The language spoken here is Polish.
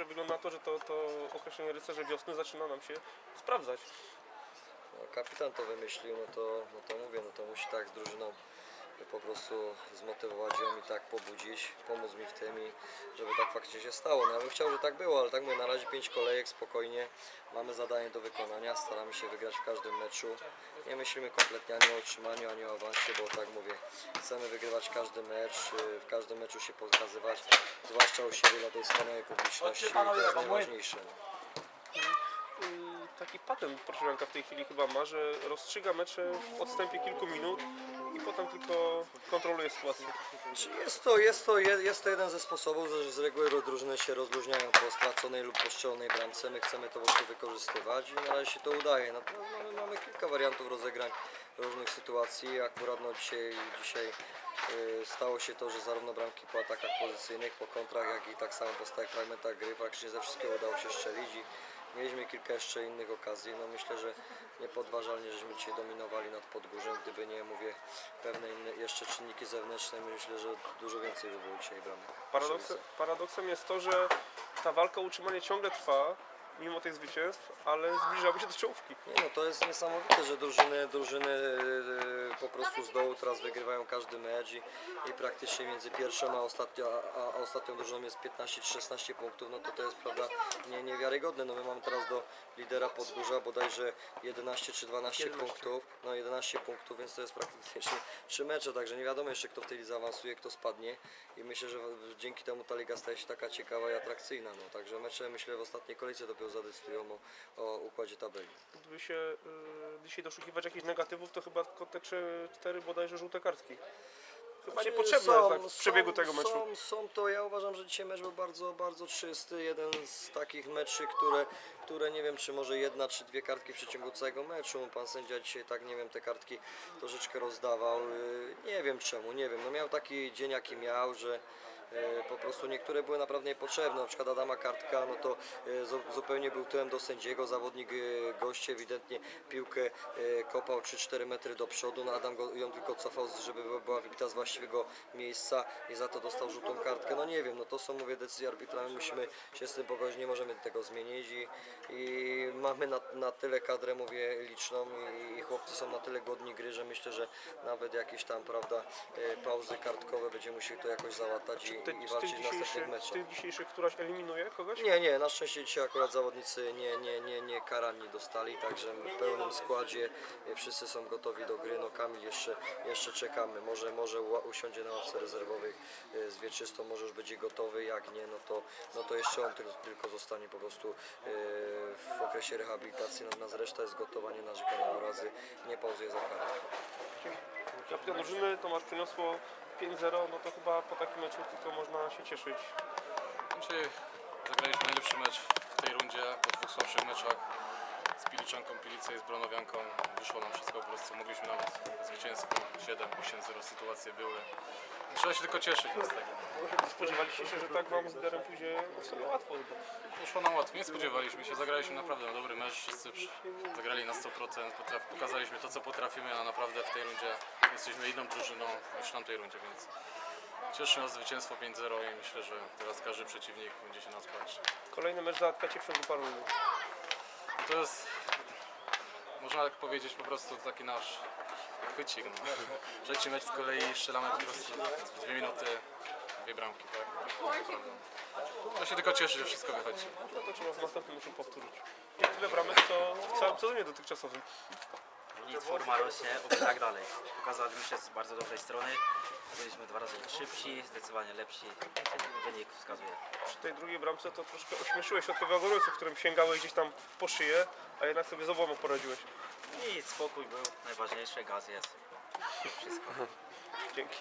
trenerze, wygląda na to, że to, to określenie rycerze wiosny zaczyna nam się sprawdzać. No, kapitan to wymyślił, no to, no to mówię, no to musi tak z drużyną po prostu zmotywować ją i tak pobudzić, pomóc mi w tym i żeby tak faktycznie się stało. No ja bym chciał, żeby tak było, ale tak mówię, na razie pięć kolejek, spokojnie, mamy zadanie do wykonania, staramy się wygrać w każdym meczu. Nie myślimy kompletnie ani o utrzymaniu, ani o awansie, bo tak mówię, chcemy wygrywać każdy mecz, y, w każdym meczu się pokazywać, zwłaszcza u siebie dla tej wspaniałej publiczności, to jest najważniejsze. Yy, Taki patent Poroszenka w tej chwili chyba ma, że rozstrzyga mecze w odstępie kilku minut i potem tylko kontroluje sytuację. Czy Jest to, jest, to, je- jest to jeden ze sposobów, że z reguły drużyny się rozluźniają po straconej lub postrzelonej bramce. My chcemy to po prostu wykorzystywać i na razie się to udaje. Natomiast mamy, mamy kilka wariantów rozegrań różnych sytuacji. Akurat no dzisiaj, dzisiaj y, stało się to, że zarówno bramki po atakach pozycyjnych, po kontrach, jak i tak samo po stałych fragmentach gry praktycznie ze wszystkiego udało się strzelić i mieliśmy kilka jeszcze innych okazji. No myślę, że niepodważalnie żeśmy dzisiaj dominowali nad Podgórzem. Gdyby nie, mówię, pewne inne jeszcze czynniki zewnętrzne, myślę, że dużo więcej by było dzisiaj bramek. Paradoksem, paradoksem jest to, że ta walka o utrzymanie ciągle trwa, mimo tych zwycięstw, ale zbliżamy się do czołówki. Nie no, to jest niesamowite, że drużyny, drużyny e, po prostu z dołu teraz wygrywają każdy mecz i, i praktycznie między pierwszą a, ostatnio, a, a ostatnią drużyną jest 15 czy 16 punktów, no to to jest prawda nie, niewiarygodne. No my mamy teraz do lidera Podgórza bodajże 11 czy 12 11. punktów, no 11 punktów, więc to jest praktycznie 3 mecze, także nie wiadomo jeszcze kto w tej lidze zaawansuje, kto spadnie i myślę, że dzięki temu ta liga staje się taka ciekawa i atrakcyjna, no także mecze myślę w ostatniej kolejce dopiero zadecydują o, o układzie tabeli. Gdyby się y, dzisiaj doszukiwać jakichś negatywów, to chyba tylko te cztery bodajże żółte kartki. Chyba Znaczy, niepotrzebne są- tak, w przebiegu są- tego meczu. Są, są to, ja uważam, że dzisiaj mecz był bardzo, bardzo czysty. Jeden z takich meczy, które, które nie wiem, czy może jedna czy dwie kartki w przeciągu całego meczu. Pan sędzia dzisiaj tak, nie wiem, te kartki troszeczkę rozdawał. Yy, Nie wiem czemu, nie wiem. No miał taki dzień, jaki miał, że po prostu niektóre były naprawdę niepotrzebne. Na przykład Adama kartka, no to zu- zupełnie był tyłem do sędziego. Zawodnik yy, goście ewidentnie piłkę kopał 3-4 metry do przodu. No Adam go, ją tylko cofał, żeby była- wybita z właściwego miejsca i za to dostał żółtą kartkę. No nie wiem, no to są mówię decyzje arbitralne, musimy się z tym pogodzić, nie możemy tego zmienić i, i mamy na, na tyle kadrę, mówię, liczną i, i chłopcy są na tyle godni gry, że myślę, że nawet jakieś tam, prawda, e, pauzy kartkowe będziemy musieli to jakoś załatać i, Te, i z, walczyć tych w następnych dzisiejszych, z meczach. tych dzisiejszych któraś eliminuje kogoś? Nie, nie, na szczęście dzisiaj akurat zawodnicy nie, nie, nie, nie karani dostali, także w pełnym składzie e, wszyscy są gotowi do gry. No Kamil jeszcze, jeszcze czekamy, może, może usiądzie na ławce rezerwowych e, z wieczystą, może już będzie gotowy, jak nie, no to, no to jeszcze on tylko, tylko zostanie po prostu e, w okresie rehabilitacji, natomiast reszta jest gotowa, nie narzeka na urazy, nie pauzuje za karę. Kapitan drużyny Tomasz przyniosło 5-0, no to chyba po takim meczu tylko można się cieszyć. Dzisiaj zagraliśmy najlepszy mecz w tej rundzie po dwóch słabszych meczach z Piliczanką, Pilicę i z Bronowianką. Wyszło nam wszystko po prostu, mogliśmy nawet zwycięstwo 7-8-0 sytuacje były. Trzeba się tylko cieszyć z tego. Spodziewaliście się, że tak wam z liderem pójdzie w sumie łatwo. Poszło nam łatwo, nie spodziewaliśmy się, zagraliśmy naprawdę na dobry mecz, wszyscy zagrali na 100%, potraf, pokazaliśmy to co potrafimy, a naprawdę w tej rundzie jesteśmy inną drużyną niż w tamtej rundzie, więc cieszy nas zwycięstwo 5-0 i myślę, że teraz każdy przeciwnik będzie się nas bać. Kolejny mecz załatwiacie w ciągu paru minut. To jest, można tak powiedzieć, po prostu taki nasz chwycik. No. Trzeci mecz z kolei strzelamy po prostu w dwie minuty, dwie bramki, tak? To. No się tylko cieszę, że wszystko wychodzi. No to trzeba w następnym meczu powtórzyć. I tyle bramek co w całym sezonie dotychczasowym. Nic, forma rośnie, oby tak dalej. Pokazaliśmy się z bardzo dobrej strony. Byliśmy dwa razy szybsi, zdecydowanie lepsi. Wynik wskazuje. Przy tej drugiej bramce to troszkę ośmieszyłeś odpowiedzi obrońców, którym sięgałeś gdzieś tam po szyję, a jednak sobie z obłomą poradziłeś. Nic, spokój był, najważniejsze, gaz jest. Wszystko. Dzięki.